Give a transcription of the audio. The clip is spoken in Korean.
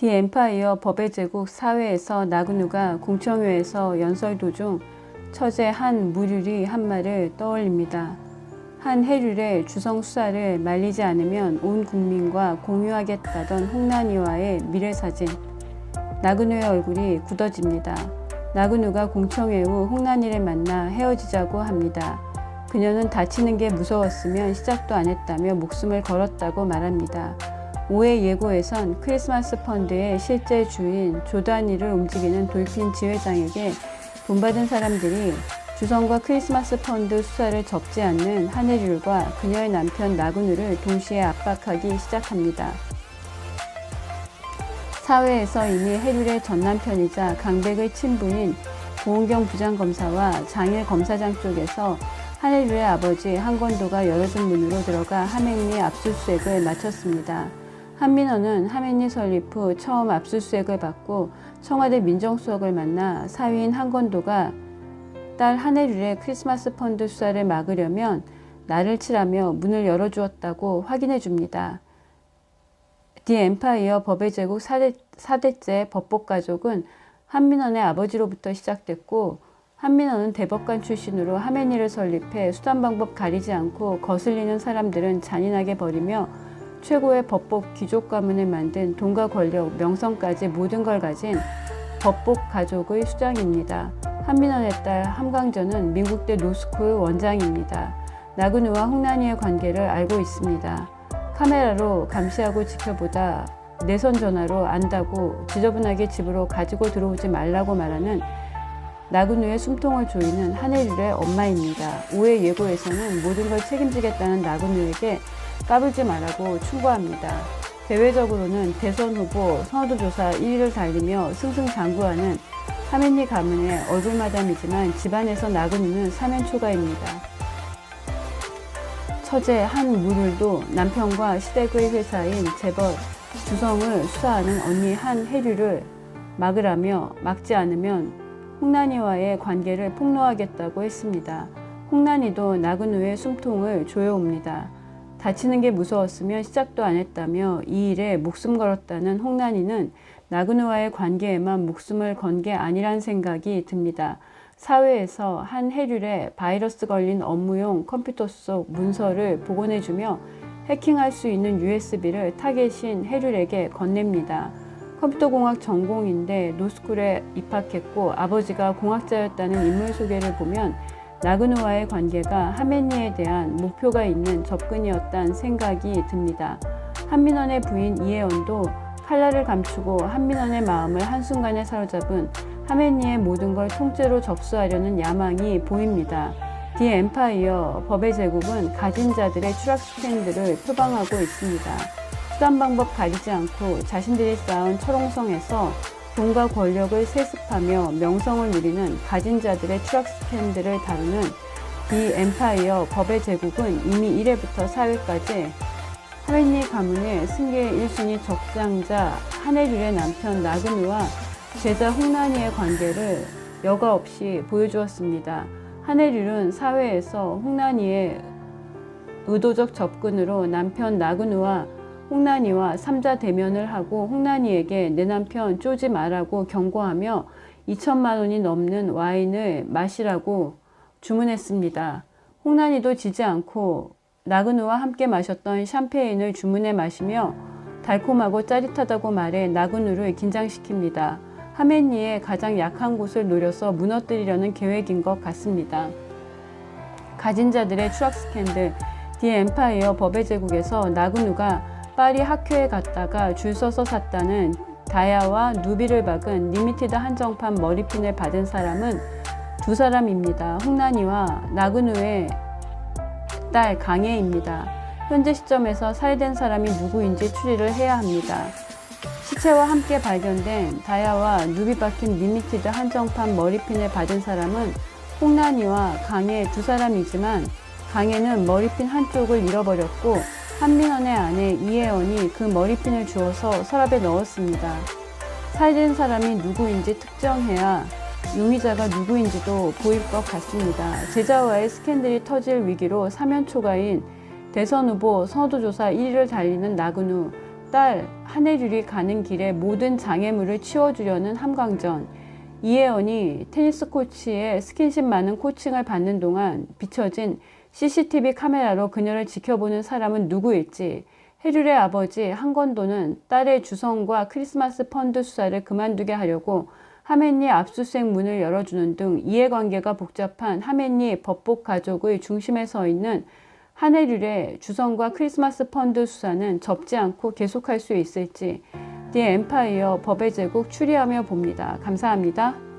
디 엠파이어 법의 제국 사회에서 나그누가 공청회에서 연설 도중 처제 한 무률이 한 말을 떠올립니다. 한 해률의 주성 수사를 말리지 않으면 온 국민과 공유하겠다던 홍난이와의 미래 사진. 나그누의 얼굴이 굳어집니다. 나그누가 공청회 후 홍난이를 만나 헤어지자고 합니다. 그녀는 다치는 게 무서웠으면 시작도 안 했다며 목숨을 걸었다고 말합니다. 올해 예고에선 크리스마스 펀드의 실제 주인 조단위를 움직이는 돌핀 지회장에게 돈 받은 사람들이 주성과 크리스마스 펀드 수사를 접지 않는 한혜률과 그녀의 남편 나그누를 동시에 압박하기 시작합니다. 사회에서 이미 해률의 전 남편이자 강백의 친부인 고은경 부장검사와 장일 검사장 쪽에서 한혜률의 아버지 한권도가 열어준 문으로 들어가 하맹리 압수수색을 마쳤습니다. 한민호는 하맹리 설립 후 처음 압수수색을 받고 청와대 민정수석을 만나 사위인 한권도가 딸 한혜률의 크리스마스 펀드 수사를 막으려면 나를 치라며 문을 열어주었다고 확인해 줍니다. 디 엠파이어 법의 제국 4대, 4대째 법복 가족은 한민원의 아버지로부터 시작됐고 한민원은 대법관 출신으로 하메니를 설립해 수단 방법 가리지 않고 거슬리는 사람들은 잔인하게 버리며 최고의 법복 귀족 가문을 만든 돈과 권력, 명성까지 모든 걸 가진 법복 가족의 수장입니다. 한민원의 딸 함광전은 미국대 노스쿨 원장입니다. 나그누와 홍난이의 관계를 알고 있습니다. 카메라로 감시하고 지켜보다 내선 전화로 안다고 지저분하게 집으로 가지고 들어오지 말라고 말하는 나그누의 숨통을 조이는 한혜율의 엄마입니다. 오해 예고에서는 모든 걸 책임지겠다는 나그누에게 까불지 말라고 충고합니다. 대외적으로는 대선 후보 선호도 조사 1위를 달리며 승승장구하는 하멘니 가문의 얼굴마담이지만 집안에서 나그누는 사면초가입니다. 처제 한무률도 남편과 시댁의 회사인 재벌 주성을 수사하는 언니 한혜류를 막으라며 막지 않으면 홍난이와의 관계를 폭로하겠다고 했습니다. 홍난이도 나그누의 숨통을 조여옵니다. 다치는 게 무서웠으면 시작도 안 했다며 이 일에 목숨 걸었다는 홍난이는 나그누와의 관계에만 목숨을 건 게 아니란 생각이 듭니다. 사회에서 한 해률에 바이러스 걸린 업무용 컴퓨터 속 문서를 복원해주며 해킹할 수 있는 USB를 타겟인 해률에게 건넵니다. 컴퓨터공학 전공인데 노스쿨에 입학했고 아버지가 공학자였다는 인물 소개를 보면 나그누와의 관계가 하메니에 대한 목표가 있는 접근이었단 생각이 듭니다. 한민원의 부인 이혜원도 칼날을 감추고 한민원의 마음을 한순간에 사로잡은 하메니의 모든 걸 통째로 접수하려는 야망이 보입니다. 디 엠파이어 법의 제국은 가진 자들의 추락 스캔들을 표방하고 있습니다. 수단 방법 가리지 않고 자신들이 쌓은 철옹성에서 돈과 권력을 세습하며 명성을 누리는 가진 자들의 추락 스캔들을 다루는 디 엠파이어 법의 제국은 이미 1회부터 4회까지 하웨니 가문의 승계 1순위 적장자 한혜률의 남편 나그누와 제자 홍난이의 관계를 여과 없이 보여주었습니다. 한혜률은 사회에서 홍난이의 의도적 접근으로 남편 나그누와 홍난이와 삼자 대면을 하고 홍난이에게 내 남편 쪼지 말라고 경고하며 2천만 원이 넘는 와인을 마시라고 주문했습니다. 홍난이도 지지 않고 나그누와 함께 마셨던 샴페인을 주문해 마시며 달콤하고 짜릿하다고 말해 나그누를 긴장시킵니다. 하메니의 가장 약한 곳을 노려서 무너뜨리려는 계획인 것 같습니다. 가진 자들의 추락 스캔들, 디 엠파이어 법의 제국에서 나그누가 파리 학교에 갔다가 줄 서서 샀다는 다야와 누비를 박은 리미티드 한정판 머리핀을 받은 사람은 두 사람입니다. 홍난이와 나그누의 딸 강혜입니다. 현재 시점에서 살해된 사람이 누구인지 추리를 해야 합니다. 시체와 함께 발견된 다야와 누비 박힌 리미티드 한정판 머리핀을 받은 사람은 홍난이와 강혜 두 사람이지만 강혜는 머리핀 한쪽을 잃어버렸고 한민원의 아내 이혜원이 그 머리핀을 주워서 서랍에 넣었습니다. 살해된 사람이 누구인지 특정해야 용의자가 누구인지도 보일 것 같습니다. 제자와의 스캔들이 터질 위기로 사면초가인 대선 후보 선호도조사 1위를 달리는 나그누 딸 한혜률이 가는 길에 모든 장애물을 치워주려는 함광전. 이혜연이 테니스 코치의 스킨십 많은 코칭을 받는 동안 비춰진 CCTV 카메라로 그녀를 지켜보는 사람은 누구일지 혜률의 아버지 한건도는 딸의 주성과 크리스마스 펀드 수사를 그만두게 하려고 하멘니 압수수색 문을 열어주는 등 이해관계가 복잡한 하멘니 법복 가족의 중심에 서 있는 한혜률의 주성과 크리스마스 펀드 수사는 접지 않고 계속할 수 있을지 디 엠파이어 법의 제국 추리하며 봅니다. 감사합니다.